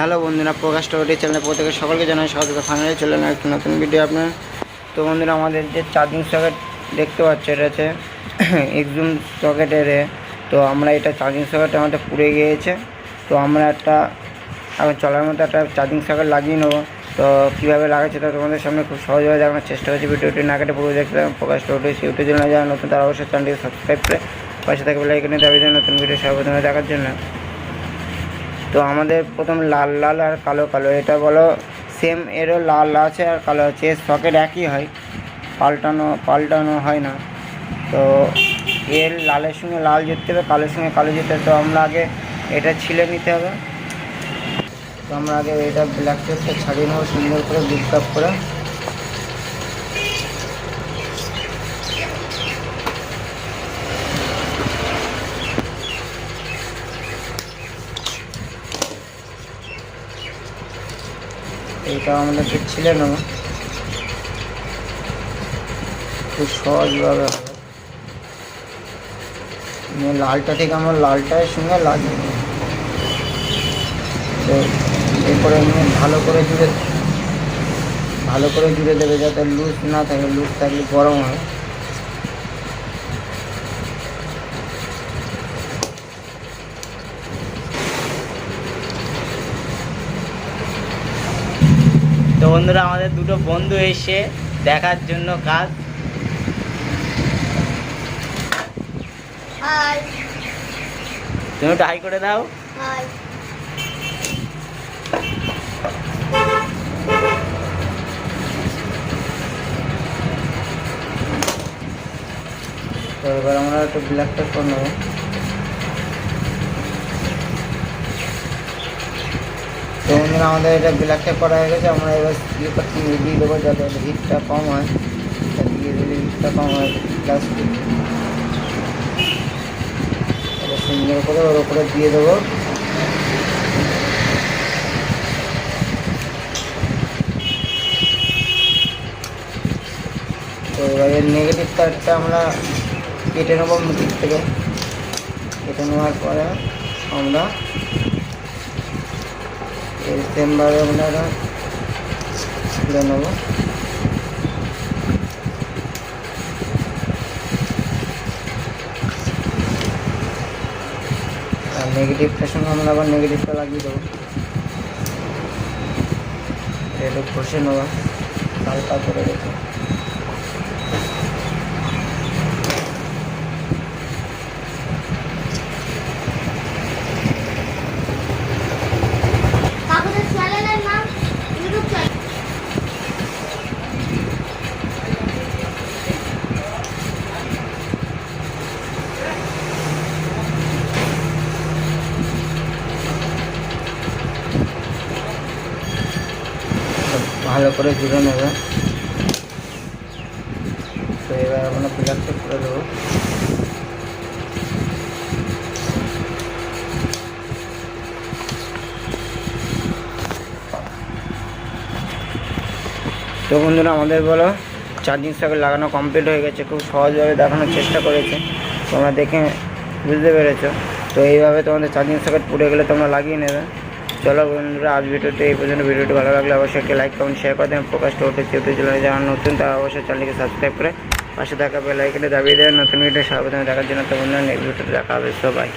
Hello বন্ধুরা, প্রকাশ টোটি চ্যানেলে প্রত্যেকে সকলকে জানাই স্বাগত। ফাইনালি চলে এলাম একটি নতুন ভিডিও আপনার। তো বন্ধুরা, আমাদের যে চার্জিং সকেট দেখতে পাচ্ছ, এটা হচ্ছে এক্সুম সকেটের তো আমরা এটা চার্জিং সকেট আমাদের পুড়ে গিয়েছে। তো আমরা একটা, এখন চলার মতো একটা চার্জিং সকেট লাগিয়ে নেব। তো কীভাবে লাগাচ্ছে তা তোমাদের সামনে খুব সহজভাবে দেখানোর চেষ্টা হচ্ছে ভিডিওটি না কেটে পুরো দেখতে। প্রকাশ টোটি ইউটিউব চ্যানেলে যারা নতুন, তারা অবশ্যই চ্যানেলটিকে সাবস্ক্রাইব করে পাশে থাকবে লাইকনে দাবি দেয় নতুন ভিডিও সর্বপ্রথমে দেখার জন্য তো আমাদের প্রথম লাল লাল আর কালো কালো। এটা বলো সেম এরও লাল আছে আর কালো আছে। এর সকেট একই হয়। পাল্টানো পাল্টানো হয় না। তো এর লালের সঙ্গে লাল জিততে হবে, কালোর সঙ্গে কালো জিততে তো আমরা আগে এটা ছিলে নিতে হবে। তো আমরা আগে এটা ব্ল্যাক টেপটা ছাড়িয়ে নেব, সুন্দর করে বিট কাপ করে। এটা আমাদের ছিলে নেব। খুব সহজভাবে নিয়ে লালটা থেকে আমার লালটার সঙ্গে লাগবে। তো এরপরে ভালো করে জুড়ে, ভালো করে জুড়ে দেবে যাতে লুজ না থাকে, লুজ থাকলে গরম হয়। তো বন্ধুরা আমাদের দুটো বন্ধু এসে দেখার জন্য কাজ। হাই তুমি ট্রাই করে দাও। তো এবার আমরা একটু ব্ল্যাক টেপ করে নেব। তো বন্ধুরা, আমাদের এটা ব্ল্যাক টেপ করা হয়ে গেছে। আমরা এবার স্লিপারটি দিয়ে দেবো যাতে হিটটা কম হয়। দিয়ে দিলে হিটটা কম হয় প্লাস্টিক সুন্দর করে ওর উপরে দিয়ে দেবো। তো এর নেগেটিভ তারটা আমরা কেটে নেব মুটির থেকে। কেটে নেওয়ার পরে আমরা চেম্বারে আমরা খুলে নেব। আর নেগেটিভটার সঙ্গে আমরা আবার নেগেটিভটা লাগিয়ে দেবো। এটা কষে নেওয়া, হালকা করে রেখে কাকুদের চ্যানেলের নাম ইউটিউব চ্যানেল ভালো করে জুড়ে নেবে। তো এবার আমরা প্লাস্টিক করে দেবো। তো বন্ধুরা, আমাদের বলো চার্জিং সকেট লাগানো কমপ্লিট হয়ে গেছে। খুব সহজভাবে দেখানোর চেষ্টা করেছে। তোমরা দেখে বুঝতে পেরেছ। তো এইভাবে তোমাদের চার্জিং সকেট পুড়ে গেলে তোমরা লাগিয়ে নেবে। চলো বন্ধুরা, আজ ভিডিওতে এই পর্যন্ত। ভিডিওটি ভালো লাগলে অবশ্যই একটি লাইক কমেন্ট শেয়ার করে দেবেন। প্রকাশ করতে চেউতে চলে যারা নতুন, তারা অবশ্যই চ্যানেলকে সাবস্ক্রাইব করে পাশে থাকা বেলাইকে দাবিয়ে দেবেন। নতুন ভিডিও সাবধানে দেখার জন্য তো বন্ধুরা নেক্সট ভিডিওতে দেখা হবে। সবাই।